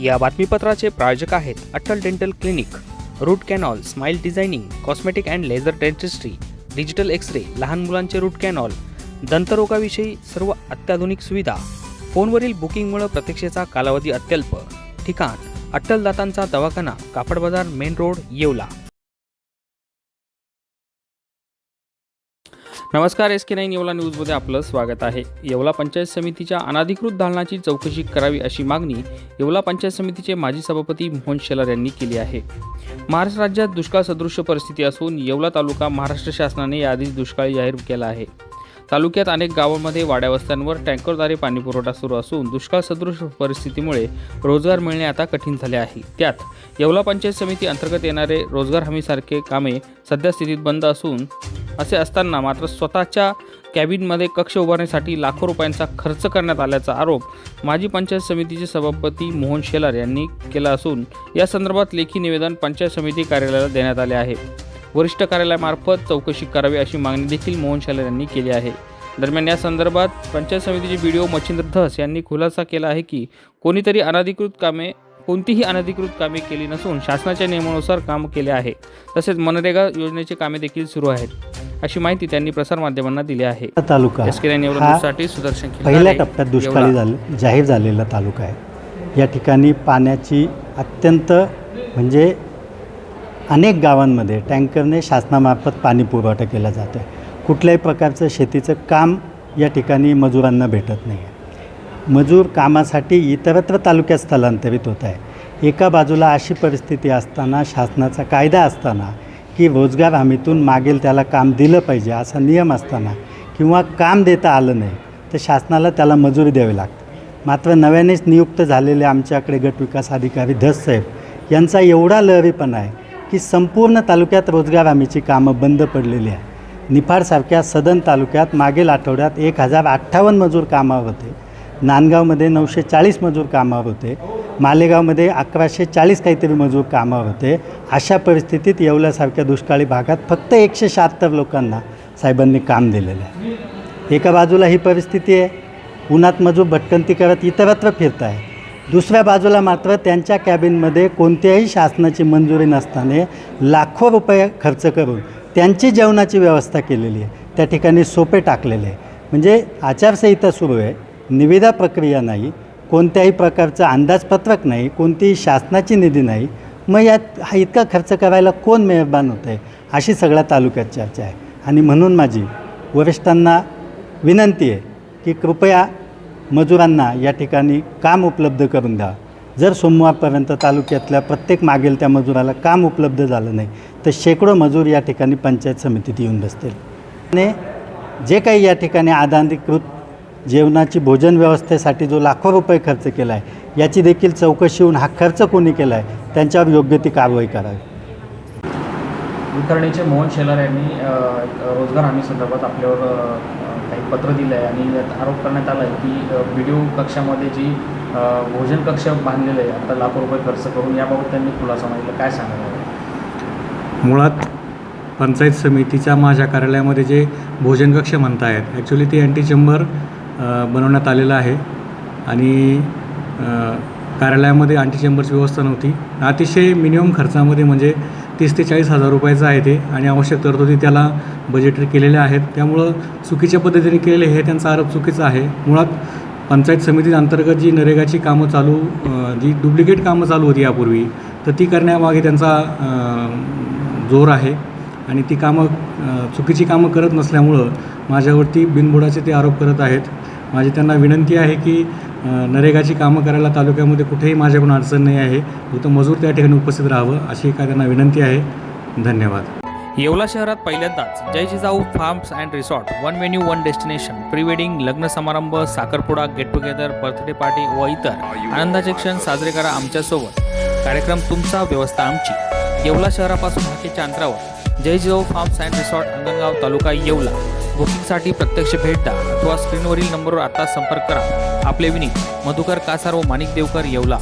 या बातमीपत्राचे प्रायोजक आहेत Atal dental clinic root canal smile designing cosmetic and laser dentistry digital X-ray लहान मुलांचे रूट कॅनॉल दंतरोगाविषयी सर्व अत्याधुनिक सुविधा फोनवरील बुकिंगमुळे प्रतीक्षेचा कालावधी अत्यल्प. ठिकाण अट्टल दातांचा दवाखाना कापड बाजार मेन रोड येवला. नमस्कार एस के नाईन येवला न्यूजमध्ये आपलं स्वागत आहे. येवला पंचायत समितीच्या अनाधिकृत दालनाची चौकशी करावी अशी मागणी येवला पंचायत समितीचे माजी सभापती मोहन शेलार यांनी केली आहे. महाराष्ट्र राज्यात दुष्काळ सदृश्य परिस्थिती असून येवला तालुका महाराष्ट्र शासनाने याआधीच दुष्काळी जाहीर केला आहे. तालुक्यात अनेक गावांमध्ये वाड्यावस्त्यांवर टँकरद्वारे पाणीपुरवठा सुरू असून दुष्काळ सदृश परिस्थितीमुळे रोजगार मिळणे आता कठीण झाले आहे. त्यात येवला पंचायत समिती अंतर्गत येणारे रोजगार हमीसारखे कामे सध्या स्थितीत बंद असून असे असताना मात्र स्वतःच्या कॅबिनमध्ये कक्ष उभारण्यासाठी लाखो रुपयांचा खर्च करण्यात आल्याचा आरोप माजी पंचायत समितीचे सभापती मोहन शेलार यांनी केला असून या संदर्भात लेखी निवेदन पंचायत समिती कार्यालयाला देण्यात आले आहे. वरिष्ठ कार्यालयामार्फत चौकशी करावी अशी मागणी देखील मोहन शेलार यांनी केली आहे. दरम्यान या संदर्भात पंचायत समितीचे B D O Machhindra Dhas यांनी खुलासा केला आहे की कोणीतरी अनधिकृत कामे कोणतीही अनधिकृत कामे केली नसून शासनाच्या नियमानुसार काम केले आहे. तसेच मनरेगा योजनेचे कामे देखील सुरू आहेत. अशी माहिती त्यांनी प्रसारमाध्यमांना दिली आहे. तालुका हा सुदर्शन पहिल्या टप्प्यात दुष्काळी येवला. झाले जाहीर झालेला तालुका आहे. या ठिकाणी पाण्याची अत्यंत म्हणजे अनेक गावांमध्ये टँकरने शासनामार्फत पाणी पुरवठा केला जातो आहे. कुठल्याही प्रकारचं शेतीचं काम या ठिकाणी मजुरांना भेटत नाही आहे. मजूर कामासाठी इतरत्र तालुक्यात स्थलांतरित होत आहे. एका बाजूला अशी परिस्थिती असताना शासनाचा कायदा असताना की रोजगार हमीतून मागेल त्याला काम दिलं पाहिजे असा नियम असताना किंवा काम देता आलं नाही तर शासनाला त्याला मजुरी द्यावी लागते. मात्र नव्यानेच नियुक्त झालेले आमच्याकडे गटविकास अधिकारी धस साहेब यांचा एवढा लहरीपणा आहे की संपूर्ण तालुक्यात रोजगार हमीची कामं बंद पडलेली आहे निफाडसारख्या सदन तालुक्यात मागील आठवड्यात एक हजार अठ्ठावन्न मजूर कामावर होते. नांदगावमध्ये नऊशे चाळीस मजूर कामावर होते. मालेगावमध्ये अकराशे चाळीस काहीतरी मजूर कामावर होते. अशा परिस्थितीत येवल्यासारख्या दुष्काळी भागात फक्त एकशे शहात्तर लोकांना साहेबांनी काम दिलेलं आहे. एका बाजूला ही परिस्थिती आहे. उन्हात मजूर भटकंती करत इतरत्र फिरत आहे दुसऱ्या बाजूला मात्र त्यांच्या कॅबिनमध्ये कोणत्याही शासनाची मंजुरी नसताना लाखो रुपये खर्च करून त्यांची जेवणाची व्यवस्था केलेली आहे. त्या ठिकाणी सोपे टाकलेले आहे. म्हणजे आचारसंहिता सुरू आहे. निविदा प्रक्रिया नाही कोणत्याही प्रकारचं अंदाजपत्रक नाही कोणतीही शासनाची निधी नाही मग यात हा इतका खर्च करायला कोण मेहरबान होतं आहे अशी सगळ्या तालुक्यात चर्चा आहे. आणि म्हणून माझी वरिष्ठांना विनंती आहे की कृपया मजुरांना या ठिकाणी काम उपलब्ध करून द्या. जर सोमवारपर्यंत तालुक्यातल्या प्रत्येक मागेल त्या मजुराला काम उपलब्ध झालं नाही तर शेकडो मजूर या ठिकाणी पंचायत समितीत येऊन बसतील. आणि जे काही या ठिकाणी आधाधिकृत जेवणाची भोजन व्यवस्थेसाठी जो लाखो रुपये खर्च केला आहे याची देखील चौकशी होऊन हा खर्च कोणी केला आहे त्यांच्यावर योग्य ती कारवाई करावी. वितरणीचे मोहन शेलार यांनी रोजगार हमी संदर्भात आपल्यावर काही पत्र दिलं आहे आणि यात आरोप करण्यात आला आहे की व्हिडिओ कक्षामध्ये जी भोजन कक्ष बांधलेलं आहे आता लाखो रुपये खर्च करून याबाबत त्यांनी खुलासा मागितला. काय सांगायला मुळात पंचायत समितीच्या माझ्या कार्यालयामध्ये जे भोजन कक्ष म्हणत आहेत ॲक्च्युली ते अँटी चेंबर बनवण्यात आलेलं आहे. आणि कार्यालयामध्ये आणखी चेंबरची व्यवस्था नव्हती. अतिशय मिनिमम खर्चामध्ये म्हणजे तीस ते चाळीस हजार रुपयाचं आहे ते. आणि आवश्यक तरतुदी त्याला बजेटरी केलेल्या आहेत. त्यामुळं चुकीच्या पद्धतीने केलेले हे त्यांचा आरोप चुकीचा आहे. मुळात पंचायत समिती अंतर्गत जी नरेगाची कामं चालू जी डुप्लिकेट कामं चालू होती यापूर्वी तर ती करण्यामागे त्यांचा जोर आहे. आणि ती कामं चुकीची कामं करत नसल्यामुळं माझ्यावरती बिनबुडाचे ते आरोप करत आहेत. माझी त्यांना विनंती आहे की नरेगाची कामं करायला तालुक्यामध्ये कुठेही माझ्याकडून अडचण नाही आहे. फक्त मजूर त्या ठिकाणी उपस्थित राहावं अशी एका त्यांना विनंती आहे. धन्यवाद. येवला शहरात पहिल्यांदाच Jai Jijau farms and resort one menu one destination pre wedding लग्न समारंभ साखरपुडा गेट टुगेदर बर्थडे पार्टी व इतर आनंदाचे क्षण साजरे करा आमच्यासोबत. कार्यक्रम तुमचा व्यवस्था आमची. येवला शहरापासून हाकेच्या अंतरावर Jai Jijau farms and resort Angangaon taluka Yeola. बुकिंगसाठी प्रत्यक्ष भेट द्या अथवा स्क्रीनवरील नंबरवर आता संपर्क करा. आपले विनीत मधुकर कासार व माणिक देवकर येवला.